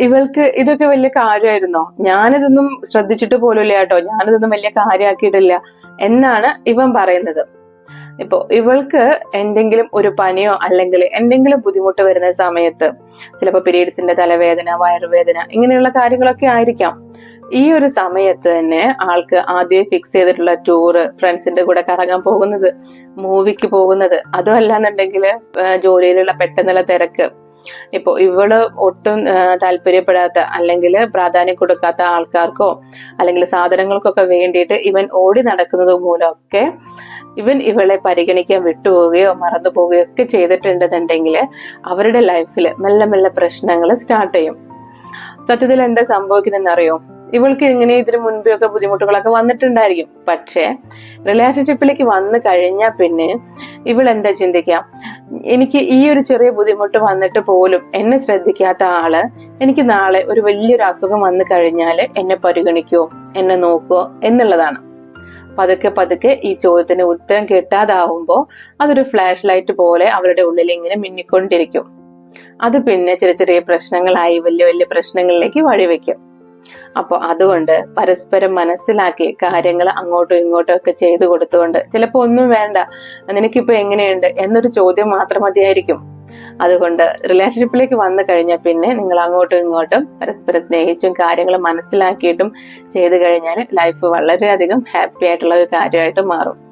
ഇവൾക്ക് ഇതൊക്കെ വലിയ കാര്യമായിരുന്നോ? ഞാനിതൊന്നും ശ്രദ്ധിച്ചിട്ട് പോലുമില്ല കേട്ടോ. ഞാനിതൊന്നും വലിയ കാര്യമാക്കിയിട്ടില്ല എന്നാണ് ഇവൻ പറയുന്നത്. ഇപ്പോ ഇവൾക്ക് എന്തെങ്കിലും ഒരു പനിയോ അല്ലെങ്കിൽ എന്തെങ്കിലും ബുദ്ധിമുട്ട് വരുന്ന സമയത്ത് ചിലപ്പോൾ പീരീഡ്സിന്റെ തലവേദന വയറുവേദന ഇങ്ങനെയുള്ള കാര്യങ്ങളൊക്കെ ആയിരിക്കാം. ഈ ഒരു സമയത്ത് തന്നെ ആൾക്ക് ആദ്യം ഫിക്സ് ചെയ്തിട്ടുള്ള ടൂറ് ഫ്രണ്ട്സിന്റെ കൂടെ കറങ്ങാൻ പോകുന്നത് മൂവിക്ക് പോകുന്നത് അതും അല്ലാന്നുണ്ടെങ്കിൽ ജോലിയിലുള്ള പെട്ടെന്നുള്ള തിരക്ക് ഇപ്പോ ഇവൾ ഒട്ടും താല്പര്യപ്പെടാത്ത അല്ലെങ്കിൽ പ്രാധാന്യം കൊടുക്കാത്ത ആൾക്കാർക്കോ അല്ലെങ്കിൽ സാധനങ്ങൾക്കൊക്കെ വേണ്ടിയിട്ട് ഇവൻ ഓടി നടക്കുന്നത് മൂലമൊക്കെ ഇവൻ ഇവളെ പരിഗണിക്കാൻ വിട്ടുപോവുകയോ മറന്നു പോവുകയോ ഒക്കെ ചെയ്തിട്ടുണ്ടെന്നുണ്ടെങ്കിൽ അവരുടെ ലൈഫിൽ മെല്ലെ മെല്ലെ പ്രശ്നങ്ങൾ സ്റ്റാർട്ട് ചെയ്യും. സത്യത്തിൽ എന്താ സംഭവിക്കുന്നതെന്ന് അറിയോ? ഇവൾക്ക് ഇങ്ങനെ ഇതിനു ഒക്കെ ബുദ്ധിമുട്ടുകളൊക്കെ വന്നിട്ടുണ്ടായിരിക്കും. പക്ഷേ റിലേഷൻഷിപ്പിലേക്ക് വന്നു കഴിഞ്ഞാൽ പിന്നെ ഇവൾ എന്താ ചിന്തിക്കാം എനിക്ക് ഈ ഒരു ചെറിയ ബുദ്ധിമുട്ട് വന്നിട്ട് പോലും എന്നെ ശ്രദ്ധിക്കാത്ത ആൾ എനിക്ക് നാളെ ഒരു വലിയൊരു അസുഖം വന്നു കഴിഞ്ഞാൽ എന്നെ പരിഗണിക്കുമോ എന്നെ നോക്കുമോ എന്നുള്ളതാണ്. പതുക്കെ പതുക്കെ ഈ ചോദ്യത്തിന് ഉത്തരം കിട്ടാതാവുമ്പോൾ അതൊരു ഫ്ലാഷ് ലൈറ്റ് പോലെ അവരുടെ ഉള്ളിൽ ഇങ്ങനെ മിന്നിക്കൊണ്ടിരിക്കും. അത് പിന്നെ ചെറിയ ചെറിയ പ്രശ്നങ്ങളായി വലിയ വലിയ പ്രശ്നങ്ങളിലേക്ക് വഴിവെക്കും. അപ്പോൾ അതുകൊണ്ട് പരസ്പരം മനസ്സിലാക്കി കാര്യങ്ങൾ അങ്ങോട്ടും ഇങ്ങോട്ടും ഒക്കെ ചെയ്തു കൊടുത്തുകൊണ്ട് ചിലപ്പോൾ ഒന്നും വേണ്ട നിനക്കിപ്പോൾ എങ്ങനെയുണ്ട് എന്നൊരു ചോദ്യം മാത്രം മതിയായിരിക്കും. അതുകൊണ്ട് റിലേഷൻഷിപ്പിലേക്ക് വന്നു കഴിഞ്ഞാൽ പിന്നെ നിങ്ങൾ അങ്ങോട്ടും ഇങ്ങോട്ടും പരസ്പരം സ്നേഹിച്ചും കാര്യങ്ങൾ മനസ്സിലാക്കിയിട്ടും ചെയ്തു കഴിഞ്ഞാൽ ലൈഫ് വളരെയധികം ഹാപ്പി ആയിട്ടുള്ള ഒരു കാര്യമായിട്ട് മാറും.